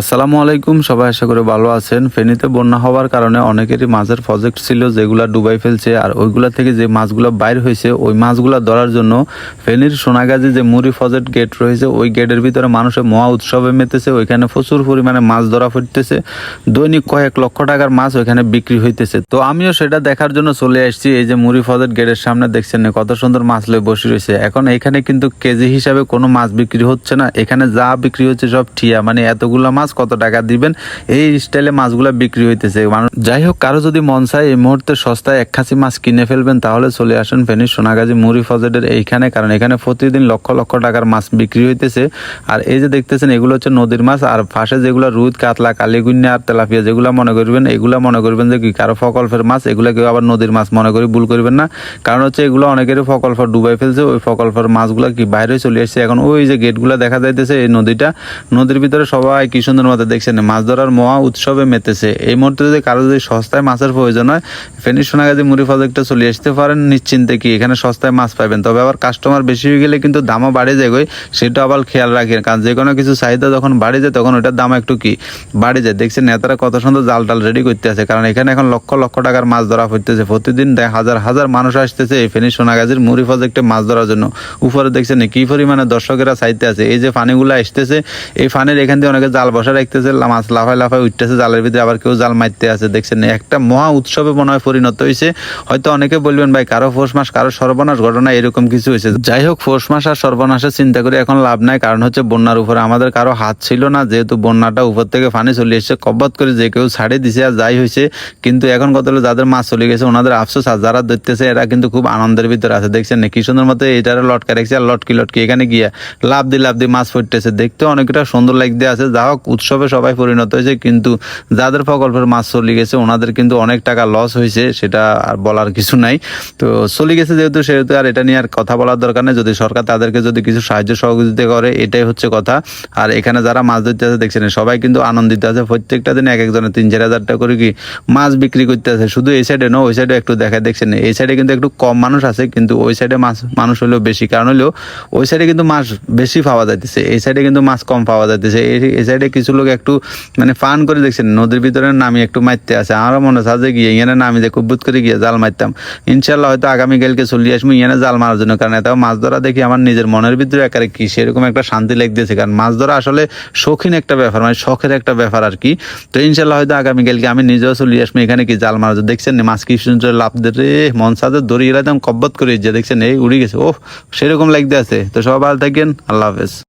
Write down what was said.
আসসালামু আলাইকুম, সবাই আশা করে ভালো আছেন। ফেনীতে বন্যা হওয়ার কারণে অনেকেরই মাছের প্রজেক্ট ছিল যেগুলা ডুবাই ফেলছে, আর ওইগুলা থেকে যে মাছগুলো বাইর হয়েছে, ওই মাছগুলো ধরার জন্য ফেনীর সোনাগাজী যে মুড়ি ফজেট গেট রয়েছে, ওই গেটের ভিতরে মানুষের মহা উৎসবে মেতেছে, ওইখানে প্রচুর পরিমাণে মাছ ধরা ফুটতেছে। দৈনিক কয়েক লক্ষ টাকার মাছ ওইখানে বিক্রি হইতেছে। তো আমিও সেটা দেখার জন্য চলে আসছি, এই যে মুড়ি ফজেট গেটের সামনে দেখছেন কত সুন্দর মাছ লয়ে বসে রয়েছে। এখন এখানে কিন্তু কেজি হিসাবে কোনো মাছ বিক্রি হচ্ছে না, এখানে যা বিক্রি হচ্ছে সব ঠিয়া মানে এতগুলা মাছ কত টাকা দিবেন? এই স্টাইলে মাছগুলা বিক্রি হইতেছে। মানুষ যাই হোক কারও যদি মন চায় এই মুহূর্তে সস্তায় এক খাসি মাছ কিনে ফেলবেন, তাহলে চলে আসেন ফেনী সোনাগাজী মুড়ি ফজেটের এইখানে, কারণ এখানে প্রতিদিন লক্ষ লক্ষ টাকার মাছ বিক্রি হইতেছে। আর এই যে দেখতেছেন, এগুলো হচ্ছে নদীর মাছ, আর পাশে যেগুলো রুদ কাতলা, কালিগুন্যা আর তেলাপিয়া যেগুলো মনে করবেন, এগুলা মনে করবেন যে কি, কারও ফকল্পের মাছ, এগুলো কেউ আবার নদীর মাছ মনে করি ভুল করবেন না। কারণ হচ্ছে এগুলো অনেকেরই ফকল্প ডুবাই ফেলছে, ওই ফকল্পের মাছগুলো কি বাইরে চলে আসছে এখন ওই যে গেটগুলো দেখা যাইতেছে এই নদীটা, নদীর ভিতরে সবাই কি সুন্দর মতো দেখছেন, মাছ ধরার মহা উৎসবে মেতেছে। এই মুহূর্তে যদি কারও যদি সস্তায় মাছের প্রয়োজন হয় ফেনী সোনাগাজী মুড়ি প্রজেক্টে চলে আসতে পারেন নিশ্চিন্তে কি, এখানে সস্তায় মাছ পাবেন। তবে আবার কাস্টমার বেশি হয়ে গেলে কিন্তু দামও বাড়ে গই সেটা আবার খেয়াল রাখেন, কারণ যে কোনো কিছু চাহিদা যখন বাড়ে যায়, তখন ওটার দাম একটু কি বাড়ে যায়। দেখছেন, নেতারা কত সুন্দর জাল টাল রেডি করতে আছে, কারণ এখানে এখন লক্ষ লক্ষ টাকার মাছ ধরা হইতেছে। প্রতিদিন হাজার হাজার মানুষ আসতেছে এই ফেনী সোনাগাজীর মুড়ি প্রজেক্টে মাছ ধরার জন্য। উপরে দেখছেন, কি পরিমাণে দর্শকেরা চাইতে আছে। এই যে ফানিগুলো আসতেছে, এই ফানের এখান থেকে অনেকে জাল বসা রাখতেছে মাছ লাফায় লাফায় উঠতেছে, জালের ভিতরে আবার কেউ জাল মারতে আছে। দেখছেন, একটা মহা উৎসবে মনে হয় পরিণত হয়েছে। হয়তো অনেকে বলবেন, ভাই, কারও ফোস মাস, কারও সর্বনাশ ঘটনা এরকম কিছু হয়েছে। যাই হোক, ফোস মাস আর সর্বনাশের চিন্তা করে এখন লাভ নাই। কারণ হচ্ছে, বন্যার উপরে আমাদের কারও হাত ছিল না। যেহেতু বন্যাটা উপর থেকে পানি চলে এসেছে, কব্বত করে যে কেউ ছাড়ে দিছে আর যাই হয়েছে। কিন্তু এখন কত যাদের মাছ চলে গেছে, ওনাদের আফসোস আর যারা ধরতেছে, এরা কিন্তু খুব আনন্দের ভিতরে আছে। দেখছেন না কি সুন্দর মতো এটারে লটকা রেখেছে আর লটকি লটকি এখানে গিয়ে লাভ দিয়ে লাভ দিয়ে মাছ ফুটতেছে দেখতে অনেকটা সুন্দর লাগতে আছে। যা হোক উৎসবে সবাই পরিণত হয়েছে, কিন্তু যাদের প্রকল্পের মাছ চলে গেছে, ওনাদের কিন্তু অনেক টাকা লস হয়েছে, সেটা আর বলার কিছু নাই। তো চলে গেছে যেহেতু, সেহেতু আর এটা নিয়ে আর কথা বলার দরকার নেই। যদি সরকার তাদেরকে যদি কিছু সাহায্য সহযোগিতা করে, এটাই হচ্ছে কথা। আর এখানে যারা মাছ ধরতে আছে দেখছেন, সবাই কিন্তু আনন্দিত আছে। প্রত্যেকটা দিনে এক একজনের তিন চার হাজার টাকা করে কি মাছ বিক্রি করতে আছে শুধু এই সাইডে না ওই সাইডে একটু দেখা দেখছেন? এই সাইডে কিন্তু একটু কম মানুষ আছে, কিন্তু ওই সাইডে মাছ, মানুষ হলেও বেশি। কারণ হলেও ওই সাইডে কিন্তু মাছ বেশি পাওয়া যাইতেছে, এই সাইডে কিন্তু মাছ কম পাওয়া যাইতেছে, এই এই সাইডে কিছু লোক একটু মানে ফান করে দেখছেন, নদীর ভিতরে নামি একটু মারতে আছে। আমারও মনে যে গিয়ে এখানে নামি যে কুব্বুত করে গিয়ে জাল মারতাম। ইনশাল্লাহ হয়তো আগামীকালকে চলে আসব এখানে জাল মারার জন্য, কারণ এত মাছ ধরা দেখি আমার নিজের মনের ভিতরে একারে কি, সেরকম একটা শান্তি লাগতেছে। কারণ মাছ ধরা আসলে শৌখিন একটা ব্যাপার মানে শখের একটা ব্যাপার আর কি। তো ইনশাল্লাহ হয়তো আগামীকালকে আমি নিজেও চলে আসব এখানে কি জাল মারা। দেখছেন মাছ কি সুন্দর লাভ রে, মন সাথে দড়ি এলাম কব্বত করে যে দেখছেন, এই উড়ে গেছে ও সেরকম লাগতে আছে। তো সবাই ভালো থাকেন, আল্লাহ হাফেজ।